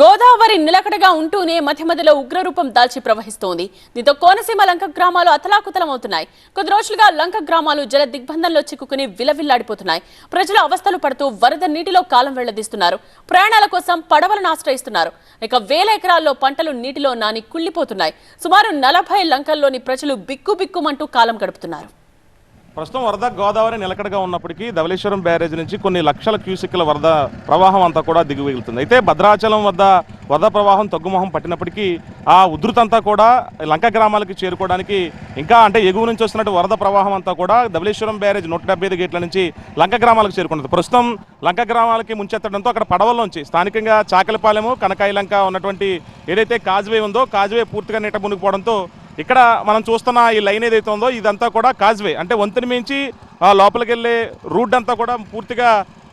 గోదావరి నిలకడగా ఉంటూనే మధ్య మధ్యలో ఉగ్రరూపం దాల్చి ప్రవహిస్తోంది. దీంతో కోనసీమ లంక గ్రామాలు అతలాకుతలమవుతున్నాయి. కొద్ది రోజులుగా లంక గ్రామాలు జల దిగ్బంధంలో చిక్కుకుని విలవిల్లాడిపోతున్నాయి. ప్రజలు అవస్థలు పడుతూ వరద నీటిలో కాలం వెళ్ళదీస్తున్నారు. ప్రయాణాల కోసం పడవలను ఆశ్రయిస్తున్నారు. ఇక వేల ఎకరాల్లో పంటలు నీటిలో నాని కుళ్ళిపోతున్నాయి సుమారు నలభై లంకల్లోని ప్రజలు బిక్కుబిక్కుమంటూ కాలం గడుపుతున్నారు. ప్రస్తుతం వరద గోదావరి నిలకడగా ఉన్నప్పటికీ ధవలేశ్వరం బ్యారేజ్ నుంచి కొన్ని లక్షల క్యూసిక్ల వరద ప్రవాహం అంతా కూడా దిగువెళ్తుంది. అయితే భద్రాచలం వద్ద వరద ప్రవాహం తగ్గుమొహం పట్టినప్పటికీ ఆ ఉధృతంతా కూడా లంక గ్రామాలకి చేరుకోవడానికి ఇంకా అంటే ఎగువ నుంచి వస్తున్నట్టు వరద ప్రవాహం అంతా కూడా ధవలేశ్వరం బ్యారేజ్ నూట డెబ్బై ఐదు గేట్ల నుంచి లంక గ్రామాలకు చేరుకున్నది. ప్రస్తుతం లంక గ్రామాలకి ముంచెత్తడంతో అక్కడ పడవల్లోంచి స్థానికంగా చాకలిపాలెము కనకాయి లంక ఉన్నటువంటి ఏదైతే కాజ్వే ఉందో కాజ్వే పూర్తిగా నీట మునిగిపోవడంతో ఇక్కడ మనం చూస్తున్న ఈ లైన్ ఏదైతే ఉందో ఇదంతా కూడా కాజ్వే. అంటే వంతెన మించి లోపలికి వెళ్ళే రూట్ అంతా కూడా పూర్తిగా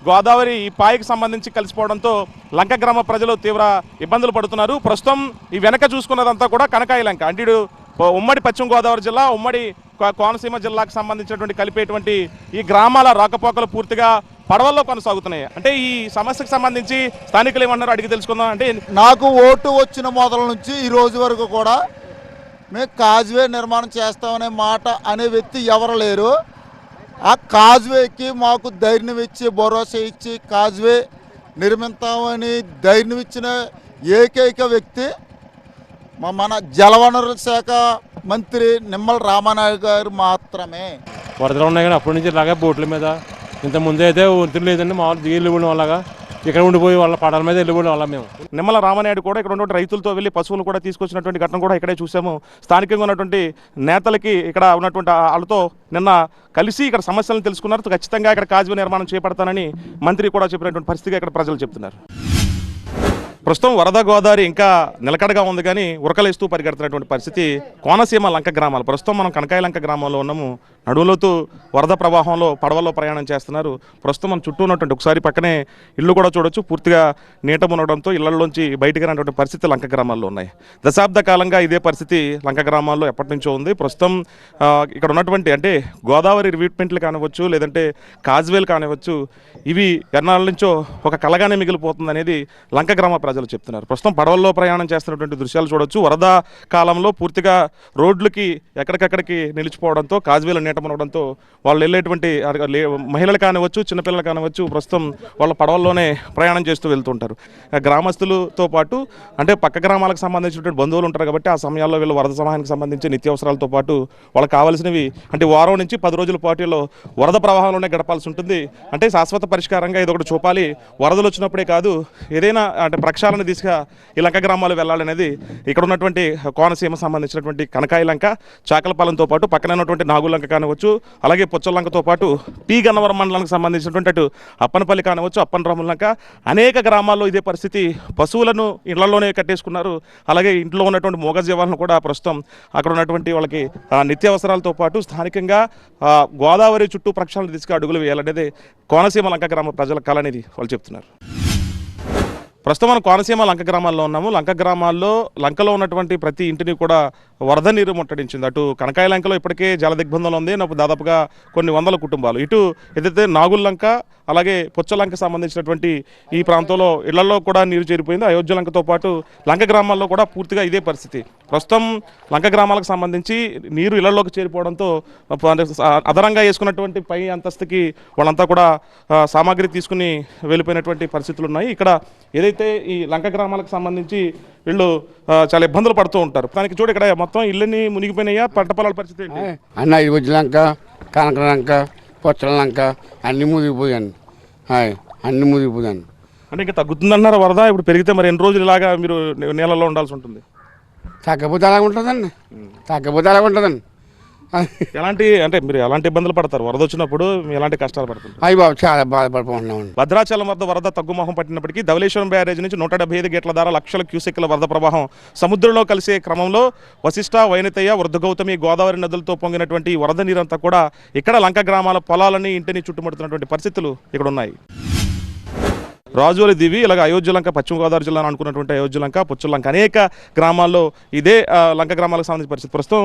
గోదావరి ఈ పాయకి సంబంధించి కలిసిపోవడంతో లంక గ్రామ ప్రజలు తీవ్ర ఇబ్బందులు పడుతున్నారు. ప్రస్తుతం ఈ వెనక చూసుకున్నదంతా కూడా కనకాయ లంక. అంటే ఉమ్మడి పశ్చిమ గోదావరి జిల్లా ఉమ్మడి కోనసీమ జిల్లాకు సంబంధించినటువంటి కలిపేటువంటి ఈ గ్రామాల రాకపోకలు పూర్తిగా పడవల్లో కొనసాగుతున్నాయి. అంటే ఈ సమస్యకు సంబంధించి స్థానికులు ఏమన్నారు అడిగి తెలుసుకుందాం. అంటే నాకు ఓటు వచ్చిన మొదల నుంచి ఈ రోజు వరకు కూడా మేము కాజ్వే నిర్మాణం చేస్తామనే మాట అనే వ్యక్తి ఎవరు లేరు. ఆ కాజ్వేకి మాకు ధైర్యం ఇచ్చి భరోసా ఇచ్చి కాజ్వే నిర్మిస్తామని ధైర్యం ఇచ్చిన ఏకైక వ్యక్తి మా మన జలవనరుల శాఖ మంత్రి నిమ్మల రామానాయుడు గారు మాత్రమే. వరదలు ఉన్నాయి కానీ అప్పటి నుంచి ఇలాగే బోట్ల మీద ఇంత ముందే అయితే ఒత్తిడి లేదండి మామూలు దిగి వెళ్ళిపోయిన వాళ్ళగా ఇక్కడ ఉండిపోయి వాళ్ళ పడాల మీద వెళ్ళిపోయిన వాళ్ళ మేము. నిమ్మల రామనాయుడు కూడా ఇక్కడ ఉన్నటువంటి రైతులతో వెళ్ళి పశువులు కూడా తీసుకొచ్చినటువంటి ఘటన కూడా ఇక్కడే చూసాము. స్థానికంగా ఉన్నటువంటి నేతలకి ఇక్కడ ఉన్నటువంటి వాళ్ళతో నిన్న కలిసి ఇక్కడ సమస్యలను తెలుసుకున్నారు. ఖచ్చితంగా ఇక్కడ కాజు నిర్మాణం చేపడతానని మంత్రి కూడా చెప్పినటువంటి పరిస్థితిగా ఇక్కడ ప్రజలు చెప్తున్నారు. ప్రస్తుతం వరద గోదావరి ఇంకా నిలకడగా ఉంది కానీ ఉరకలేస్తూ పరిగెడుతున్నటువంటి పరిస్థితి కోనసీమ లంక గ్రామాలు. ప్రస్తుతం మనం కనకాయ లంక గ్రామంలో ఉన్నాము. నడువులోతూ వరద ప్రవాహంలో పడవల్లో ప్రయాణం చేస్తున్నారు. ప్రస్తుతం మనం చుట్టూ ఉన్నటువంటి ఒకసారి పక్కనే ఇల్లు కూడా చూడొచ్చు. పూర్తిగా నీట ఉండడంతో ఇళ్ళలోంచి బయటికి రానటువంటి పరిస్థితి లంక గ్రామాల్లో ఉన్నాయి. దశాబ్ద కాలంగా ఇదే పరిస్థితి లంక గ్రామాల్లో ఎప్పటి నుంచో ఉంది. ప్రస్తుతం ఇక్కడ ఉన్నటువంటి అంటే గోదావరి రివీట్మెంట్లు కానివచ్చు లేదంటే కాజ్వేలు కానివచ్చు ఇవి ఎన్నాళ్ళ నుంచో ఒక కలగానే మిగిలిపోతుంది అనేది లంక గ్రామ ప్రజలు చెప్తున్నారు. ప్రస్తుతం పడవల్లో ప్రయాణం చేస్తున్నటువంటి దృశ్యాలు చూడొచ్చు. వరద కాలంలో పూర్తిగా రోడ్లకి ఎక్కడికక్కడికి నిలిచిపోవడంతో కాజ్వేలు నీటమనవడంతో వాళ్ళు వెళ్ళేటువంటి లే- మహిళలు కానివచ్చు చిన్నపిల్లలు కానివచ్చు ప్రస్తుతం వాళ్ళ పడవల్లోనే ప్రయాణం చేస్తూ వెళ్తుంటారు. గ్రామస్తులతో పాటు అంటే పక్క గ్రామాలకు సంబంధించినటువంటి బంధువులు ఉంటారు కాబట్టి ఆ సమయాల్లో వీళ్ళు వరద సమయానికి సంబంధించి నిత్యావసరాలతో పాటు వాళ్ళకి కావాల్సినవి అంటే వారం నుంచి పది రోజుల పాటులో వరద ప్రవాహంలోనే గడపాల్సి ఉంటుంది. అంటే శాశ్వత పరిష్కారంగా ఇది ఒకటి చూపాలి. వరదలు వచ్చినప్పుడే కాదు ఏదైనా అంటే లక్ష్యాలను దిశగా ఈ లంక గ్రామాలు వెళ్ళాలనేది ఇక్కడ ఉన్నటువంటి కోనసీమ సంబంధించినటువంటి కనకాయ లంక చాకలపాలెంతో పాటు పక్కన ఉన్నటువంటి నాగులంక కానివచ్చు అలాగే పుచ్చలంకతో పాటు పి. గన్నవరం మండలానికి సంబంధించినటువంటి అటు అప్పనపల్లి కానివచ్చు అప్పనరాముల లంక. అనేక గ్రామాల్లో ఇదే పరిస్థితి. పశువులను ఇళ్ళలోనే కట్టేసుకున్నారు. అలాగే ఇంట్లో ఉన్నటువంటి మూగజీవాలను కూడా ప్రస్తుతం అక్కడ ఉన్నటువంటి వాళ్ళకి నిత్యావసరాలతో పాటు స్థానికంగా గోదావరి చుట్టూ ప్రక్షాళన దిశగా అడుగులు వేయాలనేది కోనసీమ లంక గ్రామ ప్రజల కళ అనేది వాళ్ళు చెప్తున్నారు. ప్రస్తుతం మనం కోనసీమ లంక గ్రామాల్లో ఉన్నాము. లంక గ్రామాల్లో లంకలో ఉన్నటువంటి ప్రతి ఇంటిని కూడా వరద నీరు ముట్టడించింది. అటు కనకాయ లంకలో ఇప్పటికే జల దిగ్బంధంలో ఉంది. దాదాపుగా కొన్ని వందల కుటుంబాలు. ఇటు ఏదైతే నాగుల్ లంక అలాగే పుచ్చలంక సంబంధించినటువంటి ఈ ప్రాంతంలో ఇళ్ళలో కూడా నీరు చేరిపోయింది. అయోధ్య లంకతో పాటు లంక గ్రామాల్లో కూడా పూర్తిగా ఇదే పరిస్థితి. ప్రస్తుతం లంక గ్రామాలకు సంబంధించి నీరు ఇళ్ళలోకి చేరిపోవడంతో అదనంగా వేసుకున్నటువంటి పై అంతస్తుకి వాళ్ళంతా కూడా సామాగ్రి తీసుకుని వెళ్ళిపోయినటువంటి పరిస్థితులు ఉన్నాయి. ఇక్కడ ఏదైతే ఈ లంక గ్రామాలకు సంబంధించి వీళ్ళు చాలా ఇబ్బందులు పడుతూ ఉంటారు. దానికి చూడు ఇక్కడ మొత్తం ఇళ్ళని మునిగిపోయినాయా? పంట పొలాల పరిస్థితి అన్న ఇది లంక కనక లంక పొచ్చల లంక అన్ని మునిగిపోయాను అన్నీ మునిగిపోయాను అంటే ఇంకా తగ్గుతుందన్నారు వరద? ఇప్పుడు పెరిగితే మరి ఎన్ని రోజులు ఇలాగా మీరు నీళ్ళలో ఉండాల్సి ఉంటుంది? తగ్గపోతే అలాగ ఉంటుందండి తగ్గపోతే అలాగ ఉంటుందండి ఎలాంటి అంటే మీరు ఎలాంటి ఇబ్బందులు పడతారు? వరద వచ్చినప్పుడు ఎలాంటి కష్టాలు పడుతుంటారు? అయ్యి బాబు చాలా బాధపడిపోతున్నామండి భద్రాచలం వద్ద వరద తగ్గుమొహం పట్టినప్పటికీ ధవళేశ్వరం బ్యారేజ్ నుంచి నూట డెబ్బై ఐదు గేట్ల ద్వారా లక్షల క్యూసెక్ల వరద ప్రవాహం సముద్రంలో కలిసే క్రమంలో వశిష్ట వైనతయ్య వృద్ధ గౌతమి గోదావరి నదులతో పొంగినటువంటి వరద నీరంతా కూడా ఇక్కడ లంక గ్రామాల పొలాలని ఇంటిని చుట్టుముడుతున్నటువంటి పరిస్థితులు ఇక్కడ ఉన్నాయి రాజోలి దివి ఇలాగ అయోధ్య లంక పశ్చిమ గోదావరి జిల్లా అని అనుకున్నటువంటి అయోధ్య లంక పుచ్చల లంక అనేక గ్రామాల్లో ఇదే లంక గ్రామాలకు సంబంధించిన పరిస్థితి. ప్రస్తుతం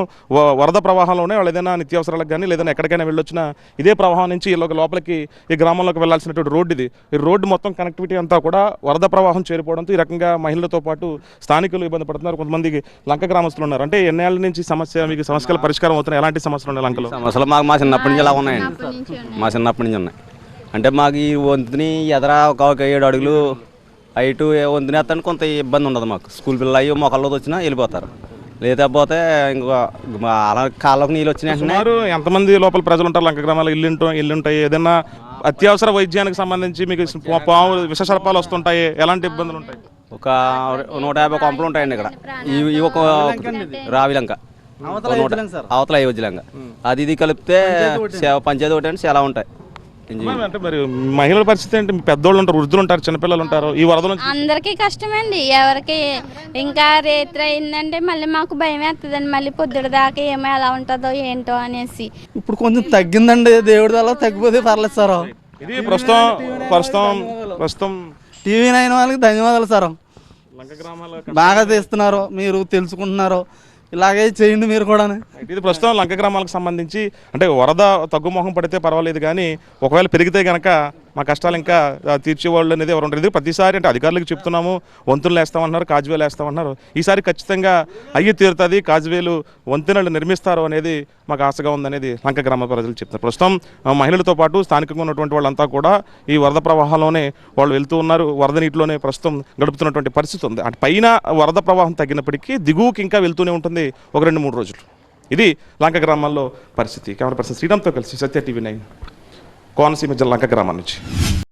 వరద ప్రవాహంలోనే వాళ్ళు ఏదైనా నిత్యావసరాలకు కానీ లేదైనా ఎక్కడికైనా వెళ్ళొచ్చినా ఇదే ప్రవాహం నుంచి ఇలా లోపలికి ఈ గ్రామంలోకి వెళ్ళాల్సినటువంటి రోడ్డు ఇది. ఈ రోడ్డు మొత్తం కనెక్టివిటీ అంతా కూడా వరద ప్రవాహం చేరిపోవడంతో ఈ రకంగా మహిళలతో పాటు స్థానికులు ఇబ్బంది పడుతున్నారు. కొంతమంది లంక గ్రామస్తులు ఉన్నారు. అంటే ఎన్నేళ్ళ నుంచి సమస్య మీకు సమస్యల పరిష్కారం అవుతున్నాయి? ఎలాంటి సమస్యలు ఉన్నాయి లంకలో? సమస్యలు మాకు మా చిన్నప్పటి నుంచి ఇలా ఉన్నాయండి? మా చిన్నప్పటి నుంచి ఉన్నాయి. అంటే మాకు ఈ వంతుని ఎదర ఒక ఏడు అడుగులు హైటు వంతుని ఎత్తానికి కొంత ఇబ్బంది ఉండదు మాకు. స్కూల్ పిల్లలు అయ్యి మొక్కల్లో వచ్చినా వెళ్ళిపోతారు. లేకపోతే ఇంకో అలా కాళ్ళకు నీళ్ళు వచ్చిన వెంటనే సుమారు ఎంతమంది లోపల ప్రజలు ఉంటారు? లంక గ్రామాలు ఇల్లు ఉంటాయి ఇల్లు ఉంటాయి. ఏదైనా అత్యవసర వైద్యానికి సంబంధించి మీకు పాము విషసర్పాలు వస్తుంటాయి. ఎలాంటి ఇబ్బందులు ఉంటాయి? ఒక నూట యాభై కొంపలు ఉంటాయండి ఇక్కడ. ఈ ఒక రావిలంక అవతల అయోధ్యలంక అది ఇది కలిపితే పంచాయతీ ఒకటి అంటే చాలా ఉంటాయి. అంటే మరి మహిళల పరిస్థితి ఏంటి? పెద్దోళ్ళు ఉంటారు వృద్ధులు ఉంటారు చిన్నపిల్లలు ఉంటారు ఈ వరద నుంచి? అందరికీ కష్టమండి. ఎవరికి ఇంకా రేత్రి అయిందంటే మళ్ళీ మాకు భయం వేస్తుందండి మళ్ళీ పొద్దుడు దాకా ఏమో ఎలా ఉంటుందో ఏంటో అనేసి. ఇప్పుడు కొంచెం తగ్గిందండి. దేవుడి వల్ల తగ్గిపోతే పర్లేదు సార్. ఇది ప్రస్తుతం ప్రస్తుతం ప్రస్తుతం టీవీ నైన్ వాళ్ళకి ధన్యవాదాలు సార్. బాగా తీస్తున్నారు మీరు తెలుసుకుంటున్నారు. ఇలాగే చేయండి మీరు కూడా ఇది ప్రస్తుతం లంక గ్రామాలకు సంబంధించి అంటే వరద తగ్గుమోహం పడితే పర్వాలేదు కానీ ఒకవేళ పెరిగితే గనక మా కష్టాలు ఇంకా తీర్చేవాళ్ళు అనేది ఎవరు ఉండరు. ప్రతిసారి అంటే అధికారులకు చెప్తున్నాము వంతులు వేస్తామన్నారు కాజువేలు వేస్తామన్నారు ఈసారి ఖచ్చితంగా అయ్యి తీరుతుంది కాజువేలు వంతెనలు నిర్మిస్తారు అనేది మాకు ఆశగా ఉందనేది లంక గ్రామ ప్రజలు చెప్తున్నారు. ప్రస్తుతం మహిళలతో పాటు స్థానికంగా ఉన్నటువంటి వాళ్ళంతా కూడా ఈ వరద ప్రవాహంలోనే వాళ్ళు వెళ్తూ ఉన్నారు. వరద నీటిలోనే ప్రస్తుతం గడుపుతున్నటువంటి పరిస్థితి ఉంది. అటు పైన వరద ప్రవాహం తగ్గినప్పటికీ దిగువకి ఇంకా వెళ్తూనే ఉంటుంది ఒక రెండు మూడు రోజులు. ఇది లంక గ్రామాల్లో పరిస్థితి. కెమెరా పర్సన్ శ్రీరామ్తో కలిసి సత్య టీవీ నైన్. కోనసీమ జిల్లా లంక గ్రామం నుంచి.